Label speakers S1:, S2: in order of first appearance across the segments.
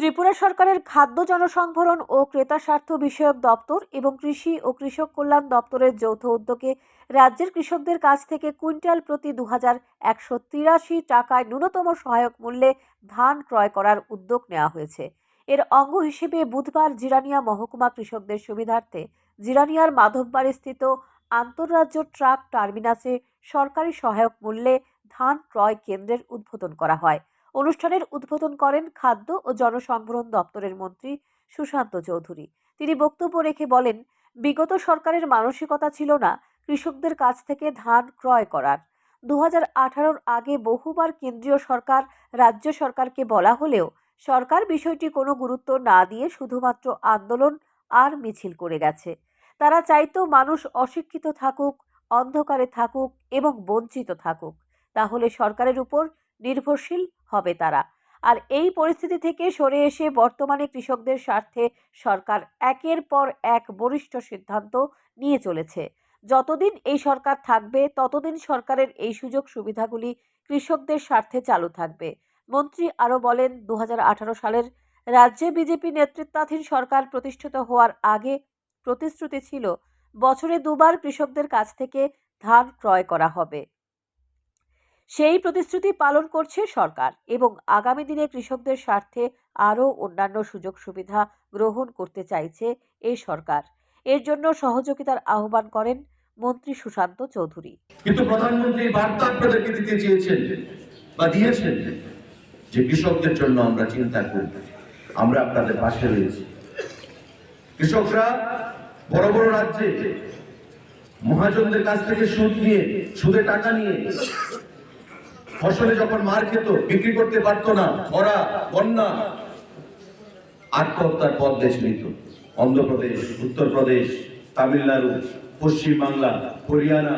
S1: ত্রিপুরা সরকারের খাদ্য জনসংভরণ ও ক্রেতা স্বার্থ বিষয়ক দপ্তর এবং কৃষি ও কৃষক কল্যাণ দপ্তরের যৌথ উদ্যোগে রাজ্যের কৃষকদের কাছ থেকে কুইন্টাল প্রতি দু হাজার একশো তিরাশি টাকায় ন্যূনতম সহায়ক মূল্যে ধান ক্রয় করার উদ্যোগ নেওয়া হয়েছে। এর অঙ্গ হিসেবে বুধবার জিরানিয়া মহকুমা কৃষকদের সুবিধার্থে জিরানিয়ার মাধববাড়ি স্থিত আন্তঃরাজ্য ট্রাক টার্মিনাসে সরকারি সহায়ক মূল্যে ধান ক্রয় কেন্দ্রের উদ্বোধন করা হয়। অনুষ্ঠানের উদ্বোধন করেন খাদ্য ও জনসংভরণ দপ্তরের মন্ত্রী সুশান্ত চৌধুরী। তিনি বক্তব্য রেখে বলেন, বিগত সরকারের মানসিকতা ছিল না কৃষকদের কাছ থেকে ধান ক্রয় করার। দু হাজার আগে বহুবার কেন্দ্রীয় সরকার, রাজ্য সরকারকে বলা হলেও সরকার বিষয়টি কোনো গুরুত্ব না দিয়ে শুধুমাত্র আন্দোলন আর মিছিল করে গেছে। তারা চাইতো মানুষ অশিক্ষিত থাকুক, অন্ধকারে থাকুক এবং বঞ্চিত থাকুক। তাহলে সরকারের উপর নির্ভরশীল হবে তারা। আর এই পরিস্থিতি থেকে সরে এসে বর্তমানে কৃষকদের স্বার্থে সরকার একের পর এক বরিষ্ঠ সিদ্ধান্ত নিয়ে চলেছে। যতদিন এই সরকার থাকবে, ততদিন সরকারের এই সুযোগ সুবিধাগুলি কৃষকদের স্বার্থে চালু থাকবে। মন্ত্রী আরও বলেন দু হাজার আঠারো সালের রাজ্যে বিজেপি নেতৃত্বাধীন সরকার প্রতিষ্ঠিত হওয়ার আগে প্রতিশ্রুতি ছিল, বছরে দুবার কৃষকদের কাছ থেকে ধান ক্রয় করা হবে। সেই প্রতিশ্রুতি পালন করছে সরকার এবং আগামী দিনে কৃষকদের স্বার্থে আরও অন্যান্য সুযোগ সুবিধা গ্রহণ করতে চাইছে এই সরকার। এর জন্য সহযোগিতার আহ্বান করেন মন্ত্রী সুশান্ত চৌধুরী।
S2: কিন্তু প্রধানমন্ত্রী বার্তা আপনাদেরকে দিতে চেয়েছেন বা দিয়েছেন যে কৃষকদের জন্য আমরা চিন্তা করব, আমরা আপনাদের পাশে রয়েছি। কৃষকরা বড় বড় রাজ্যে মহাজনদের কাছ থেকে সুদ নিয়ে, সুদে টাকা নিয়ে ফসলে যখন মার খেত, বিক্রি করতে পারতো না, খরা, বন্যা। আত্মহত্যার পথ বেছে নিত। অন্ধ্রপ্রদেশ, উত্তরপ্রদেশ, তামিলনাড়ু পশ্চিম বাংলা হরিয়ানা,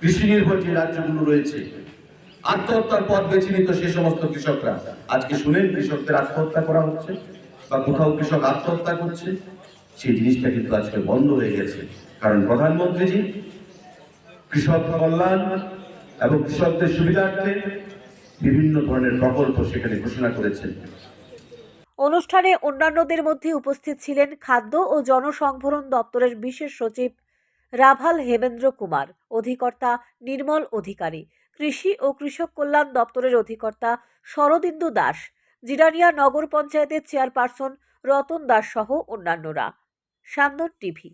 S2: কৃষি নির্ভর যে রাজ্যগুলো রয়েছে, আত্মহত্যার পথ বেছে নিত সে সমস্ত কৃষকরা। আজকে শুনেন, কৃষকদের আত্মহত্যা করা হচ্ছে বা কোথাও কৃষক আত্মহত্যা করছে, সেই জিনিসটা কিন্তু আজকে বন্ধ হয়ে গেছে। কারণ প্রধানমন্ত্রীজি, কৃষক কল্যাণ এবং কৃষকদের সুবিধার্থে বিভিন্ন ধরনের প্রকল্প সেখানে ঘোষণা করেছেন।
S1: অনুষ্ঠানে অন্যান্যদের মধ্যে উপস্থিত ছিলেন খাদ্য ও জনসংভরণ দপ্তরের বিশেষ সচিব রাভাল হেমেন্দ্র কুমার, অধিকর্তা নির্মল অধিকারী, কৃষি ও কৃষক কল্যাণ দপ্তরের অধিকর্তা শরদিন্দু দাস, জিরানিয়া নগর পঞ্চায়েতের চেয়ারপারসন রতন দাস সহ অন্যান্যরা। সান্দন টিভি